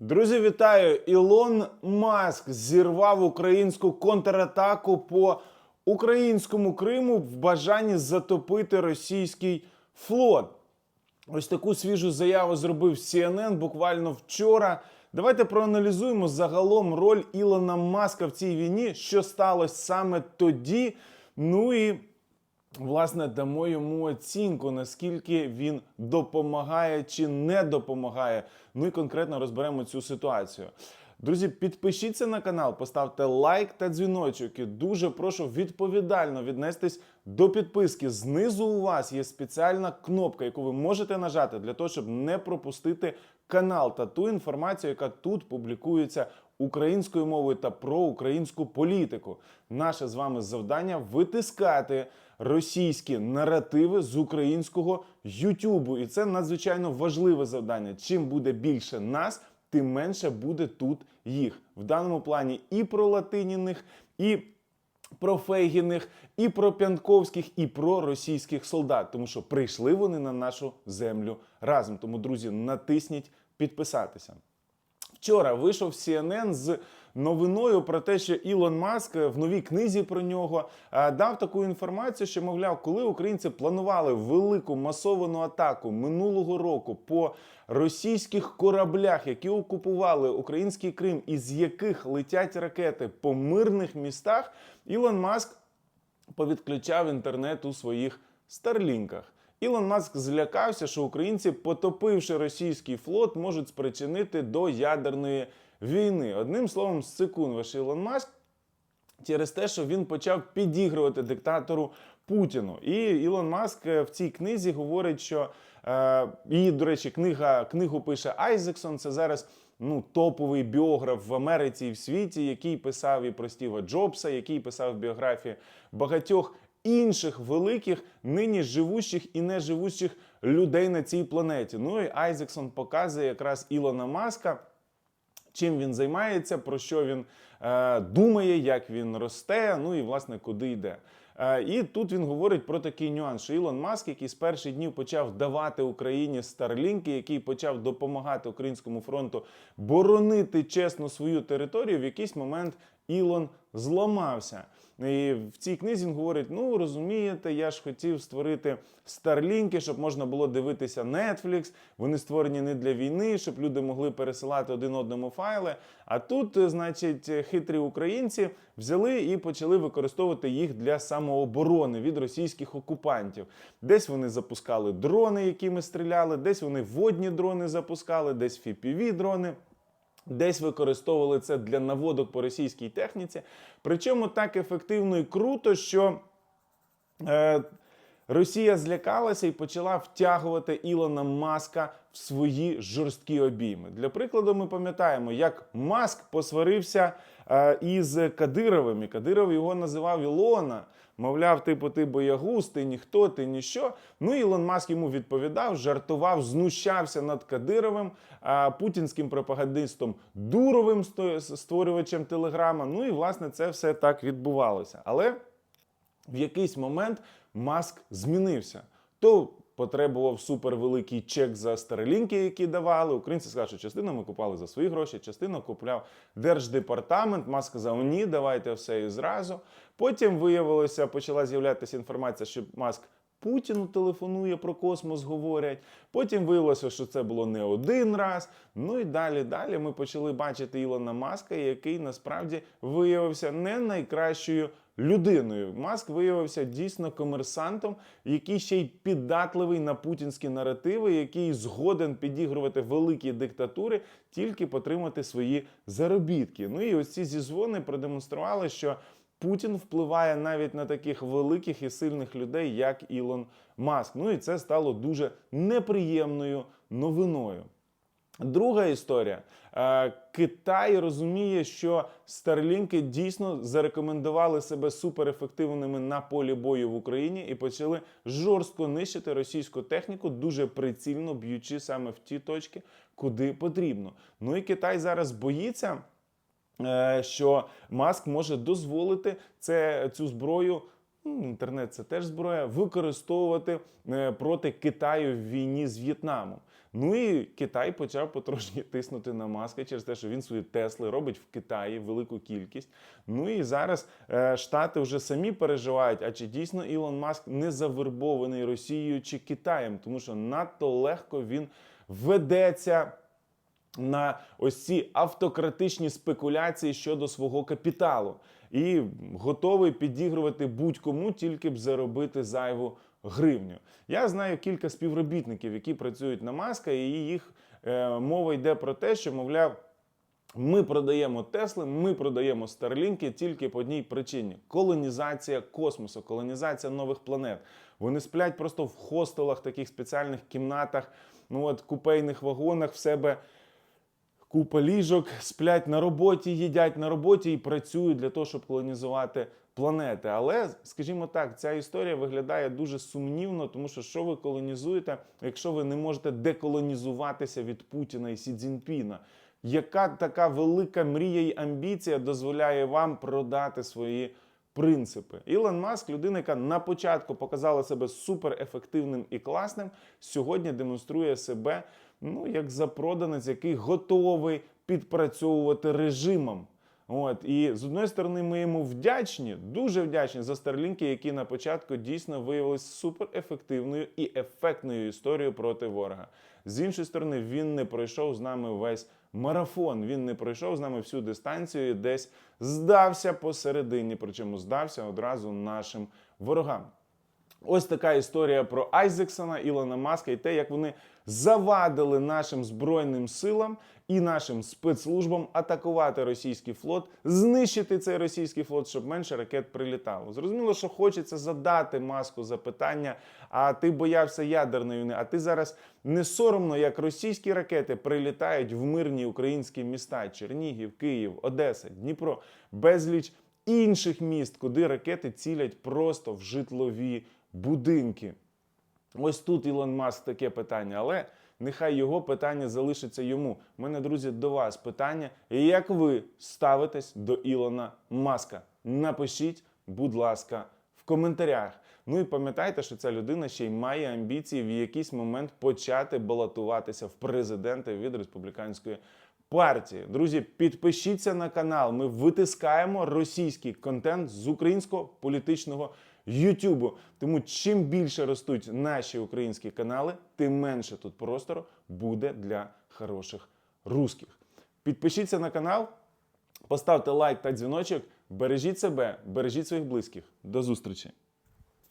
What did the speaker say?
Друзі, вітаю! Ілон Маск зірвав українську контратаку по українському Криму в бажанні затопити російський флот. Ось таку свіжу заяву зробив CNN буквально вчора. Давайте проаналізуємо загалом роль Ілона Маска в цій війні, що сталося саме тоді. Ну і власне дамо йому оцінку, наскільки він допомагає чи не допомагає. Ну і конкретно розберемо цю ситуацію. Друзі, підпишіться на канал, поставте лайк та дзвіночок. І дуже прошу відповідально віднестись до підписки. Знизу у вас є спеціальна кнопка, яку ви можете нажати для того, щоб не пропустити канал та ту інформацію, яка тут публікується українською мовою та про українську політику. Наше з вами завдання витискати російські наративи з українського Ютубу. І це надзвичайно важливе завдання. Чим буде більше нас, тим менше буде тут їх. В даному плані і про латиніних, і про Фейгіних, і про Пянковських, і про російських солдат, тому що прийшли вони на нашу землю разом. Тому, друзі, натисніть підписатися. Вчора вийшов CNN з новиною про те, що Ілон Маск в новій книзі про нього е, дав таку інформацію, що мовляв, коли українці планували велику масовану атаку минулого року по російських кораблях, які окупували український Крим, із яких летять ракети по мирних містах, Ілон Маск повідключав інтернет у своїх старлінках. Ілон Маск злякався, що українці, потопивши російський флот, можуть спричинити до ядерної війни. Одним словом, зцикун ваш Ілон Маск через те, що він почав підігрувати диктатору Путіну. І Ілон Маск е, в цій книзі говорить, що е, її, до речі, книга книгу пише Айзексон. Це зараз ну, топовий біограф в Америці і в світі, який писав і про Стіва Джобса, який писав біографії багатьох інших великих нині живущих і неживущих людей на цій планеті. Ну і Айзексон показує якраз Ілона Маска. Чим він займається, про що він е, думає, як він росте, ну і власне куди йде. Е, і тут він говорить про такий нюанс, що Ілон Маск, який з перших днів почав давати Україні старлінки, який почав допомагати українському фронту боронити чесно свою територію, в якийсь момент Ілон зламався. І в цій книзі він говорить: ну розумієте, я ж хотів створити старлінки, щоб можна було дивитися Netflix. Вони створені не для війни, щоб люди могли пересилати один одному файли. А тут, е, значить, хитрі українці взяли і почали використовувати їх для самооборони від російських окупантів. Десь вони запускали дрони, якими стріляли, десь вони водні дрони запускали, десь fpv дрони. Десь використовували це для наводок по російській техніці. Причому так ефективно і круто, що е, Росія злякалася і почала втягувати Ілона Маска в свої жорсткі обійми. Для прикладу, ми пам'ятаємо, як Маск посварився е, із Кадировим, і Кадиров його називав Ілона. Мовляв, типу, ти боягуз, ти ніхто, ти ніщо. Ну Ілон Маск йому відповідав, жартував, знущався над Кадировим, а, путінським пропагандистом Дуровим, створювачем Телеграма. Ну і власне це все так відбувалося. Але в якийсь момент Маск змінився. То потребував супервеликий чек за старелінки, які давали. Українці сказали, що частину ми купували за свої гроші, частину купляв держдепартамент. Маск сказав, ні, давайте все і зразу. Потім виявилося, почала з'являтися інформація, що Маск Путіну телефонує про космос, говорять. Потім виявилося, що це було не один раз. Ну і далі, далі ми почали бачити Ілона Маска, який насправді виявився не найкращою людиною. Маск виявився дійсно комерсантом, який ще й піддатливий на путінські наративи, який згоден підігрувати великі диктатури, тільки потримати свої заробітки. Ну і ось ці зізвони продемонстрували, що. Путін впливає навіть на таких великих і сильних людей, як Ілон Маск. Ну і це стало дуже неприємною новиною. Друга історія. Е, Китай розуміє, що старлінки дійсно зарекомендували себе суперефективними на полі бою в Україні і почали жорстко нищити російську техніку, дуже прицільно б'ючи саме в ті точки, куди потрібно. Ну і Китай зараз боїться. е, Що Маск може дозволити це, цю зброю інтернет це теж зброя, використовувати е, проти Китаю в війні з В'єтнамом. Ну і Китай почав потрошки тиснути на маска через те, що він свої Тесли робить в Китаї велику кількість. Ну і зараз е, Штати вже самі переживають, а чи дійсно Ілон Маск не завербований Росією чи Китаєм, тому що надто легко він ведеться на ось ці автократичні спекуляції щодо свого капіталу і готовий підігрувати будь-кому, тільки б заробити зайву гривню. Я знаю кілька співробітників, які працюють на маска, і їх е, мова йде про те, що мовляв. Ми продаємо Тесли, ми продаємо Старлінки тільки по одній причині: колонізація космосу, колонізація нових планет. Вони сплять просто в хостелах, таких спеціальних кімнатах, ну от купейних вагонах в себе. Купа ліжок, сплять на роботі, їдять на роботі і працюють для того, щоб колонізувати планети. Але, скажімо так, ця історія виглядає дуже сумнівно, тому що що ви колонізуєте, якщо ви не можете деколонізуватися від Путіна і Сі Цзіньпіна? Яка така велика мрія і амбіція дозволяє вам продати свої принципи? Ілон Маск, людина, яка на початку показала себе суперефективним і класним, сьогодні демонструє себе ну, як запроданець, який готовий підпрацьовувати режимом. От і з одної сторони, ми йому вдячні, дуже вдячні за старлінки, які на початку дійсно виявилися суперефективною і ефектною історією проти ворога. З іншої сторони, він не пройшов з нами весь марафон. Він не пройшов з нами всю дистанцію, і десь здався посередині. Причому здався одразу нашим ворогам. Ось така історія про Айзексона, Ілона Маска і те, як вони завадили нашим збройним силам і нашим спецслужбам атакувати російський флот, знищити цей російський флот, щоб менше ракет прилітало. Зрозуміло, що хочеться задати маску запитання. А ти боявся ядерної війни? А ти зараз не соромно, як російські ракети прилітають в мирні українські міста: Чернігів, Київ, Одеса, Дніпро, безліч інших міст, куди ракети цілять просто в житлові будинки. Ось тут Ілон Маск таке питання, але нехай його питання залишиться йому. У мене, друзі, до вас питання. Як ви ставитесь до Ілона Маска? Напишіть, будь ласка, в коментарях. Ну і пам'ятайте, що ця людина ще й має амбіції в якийсь момент почати балотуватися в президенти від республіканської партії. Друзі, підпишіться на канал. Ми витискаємо російський контент з українського політичного Ютубу. Тому чим більше ростуть наші українські канали, тим менше тут простору буде для хороших русських. Підпишіться на канал, поставте лайк та дзвіночок. Бережіть себе, бережіть своїх близьких. До зустрічі!